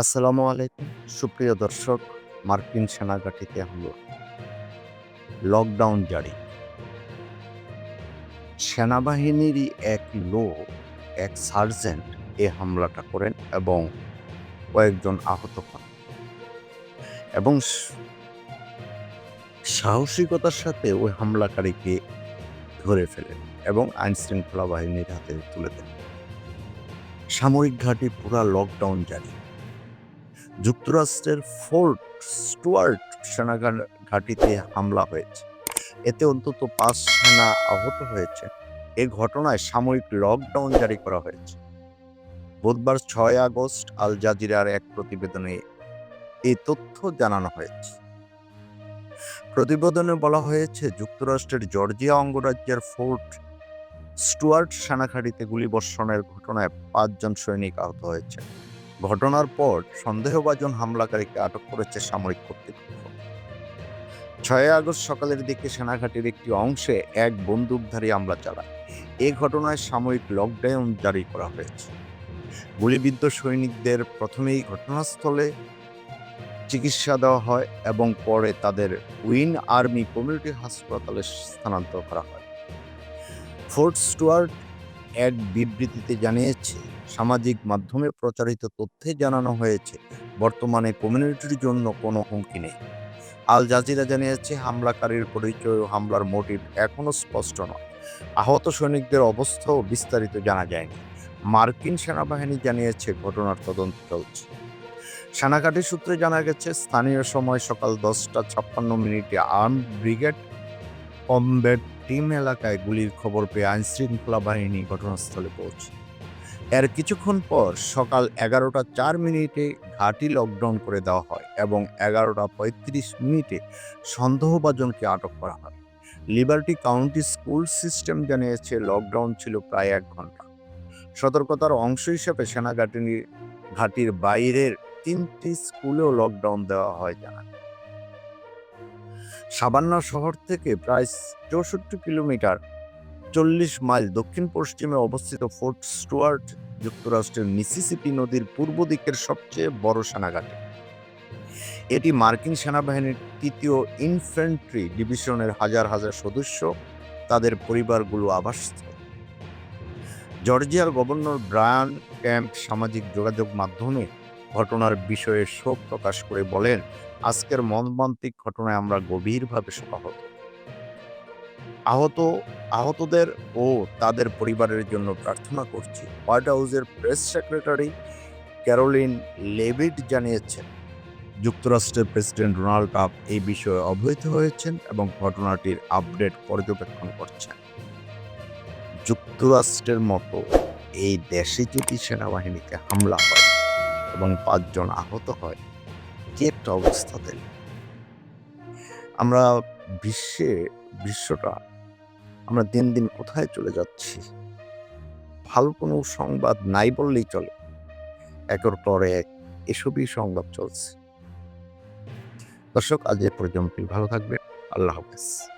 আসসালামু আলাইকুম। সুপ্রিয় দর্শক, মার্কিন সেনাঘাটিতে হামলা। লকডাউন জারি। সেনাবাহিনীরই এক লোক, এক সার্জেন্ট এ হামলাটা করেন এবং কয়েকজন আহত হন। এবং সাহসিকতার সাথে ওই হামলাকারীকে ধরে ফেলেন এবং আইন শৃঙ্খলা বাহিনীর হাতে তুলে দেন। সামরিক ঘাঁটি পুরা লকডাউন জারি। যুক্তরাষ্ট্রের ফোর্ট স্টুয়ার্ট সেনা ঘাঁটিতে হামলা হয়েছে। এতে অন্তত পাঁচ সেনা আহত হয়েছে। এ ঘটনায় সাময়িক লকডাউন জারি করা হয়েছে। বুধবার ছয় আগস্ট আল জাজিরার এক প্রতিবেদনে এই তথ্য জানানো হয়েছে। প্রতিবেদনে বলা হয়েছে, যুক্তরাষ্ট্রের জর্জিয়া অঙ্গরাজ্যের ফোর্ট স্টুয়ার্ট সেনাঘাঁটিতে গুলিবর্ষণের ঘটনায় পাঁচজন সৈনিক আহত হয়েছে ঘটনার পর সন্দেহভাজন হামলাকারীকে আটক করেছে সামরিক কর্তৃপক্ষ। ছয় আগস্ট সকালের দিকে সেনাঘাটির একটি অংশে এক বন্দুকধারী হামলা চালায়। এ ঘটনায় সাময়িক লকডাউন জারি করা হয়েছে। গুলিবিদ্ধ সৈনিকদের প্রথমেই ঘটনাস্থলে চিকিৎসা দেওয়া হয় এবং পরে তাদের উইন আর্মি কমিউনিটি হাসপাতালে স্থানান্তর করা হয়। ফোর্ট স্টুয়ার্ট এক বিবৃতিতে জানিয়েছে সামাজিক মাধ্যমে প্রচারিত তথ্যে জানানো হয়েছে, বর্তমানে কমিউনিটির জন্য কোনো হুমকি নেই। আল জাজিরা জানিয়েছে, হামলাকারীর পরিচয় ও হামলার মোটিভ এখনও স্পষ্ট নয়। আহত সৈনিকদের অবস্থাও বিস্তারিত জানা যায়নি। মার্কিন সেনাবাহিনী জানিয়েছে, ঘটনার তদন্ত চলছে। সেনাঘাটি সূত্রে জানা গেছে, স্থানীয় সময় সকাল দশটা ছাপ্পান্ন মিনিটে আর্ম ব্রিগেড কমব্যাট টিম এলাকায় গুলির খবর পেয়ে আইনশৃঙ্খলা বাহিনী ঘটনাস্থলে পৌঁছে। এর কিছুক্ষণ পর সকাল এগারোটা চার মিনিটে ঘাঁটি লকডাউন করে দেওয়া হয় এবং এগারোটা পঁয়ত্রিশ মিনিটে সন্দেহভাজনকে আটক করা হয়। লিবার্টি কাউন্টি স্কুল সিস্টেম জানিয়েছে লকডাউন ছিল প্রায় এক ঘণ্টা সতর্কতার অংশ হিসেবে সেনাঘাটির ঘাটির বাইরের তিনটি স্কুলেও লকডাউন দেওয়া হয় জানা সাবান্না শহর থেকে প্রায় চৌষট্টি কিলোমিটার চল্লিশ মাইল দক্ষিণ পশ্চিমে অবস্থিত ফোর্ট স্টুয়ার্ট, যুক্তরাষ্ট্রের মিসিসিপি নদীর পূর্ব দিকের সবচেয়ে বড় সেনাঘাটি। এটি মার্কিন সেনাবাহিনীর তৃতীয় ইনফ্যান্ট্রি ডিভিশনের হাজার হাজার সদস্য, তাদের পরিবারগুলো আবাসস্থল। জর্জিয়ার গভর্নর ব্রায়ান ক্যাম্প সামাজিক যোগাযোগ মাধ্যমে ঘটনার বিষয়ে শোক প্রকাশ করে বলেন, আজকের মর্মান্তিক ঘটনায় আমরা গভীরভাবে শোকাহত। আহত, আহতদের ও তাদের পরিবারের জন্য প্রার্থনা করছি। হোয়াইট হাউসের প্রেস সেক্রেটারি ক্যারোলিন লেভিট জানিয়েছেন, যুক্তরাষ্ট্রের প্রেসিডেন্ট ডোনাল্ড ট্রাম্প এই বিষয়ে অবহিত হয়েছেন এবং ঘটনাটির আপডেট পর্যবেক্ষণ করছেন। যুক্তরাষ্ট্রের মতো এই দেশে যদি সেনাবাহিনীতে হামলা হয় এবং পাঁচজন আহত হয়, কি একটা অবস্থা আমরা বিশ্বে, বিশ্বটা আমরা দিন দিন কোথায় চলে যাচ্ছি? ভালো কোনো সংবাদ নাই বললেই চলে। একের পর এক এসবই সংবাদ চলছে। দর্শক, আজ এ পর্যন্তই। ভালো থাকবে আল্লাহ হাফেজ।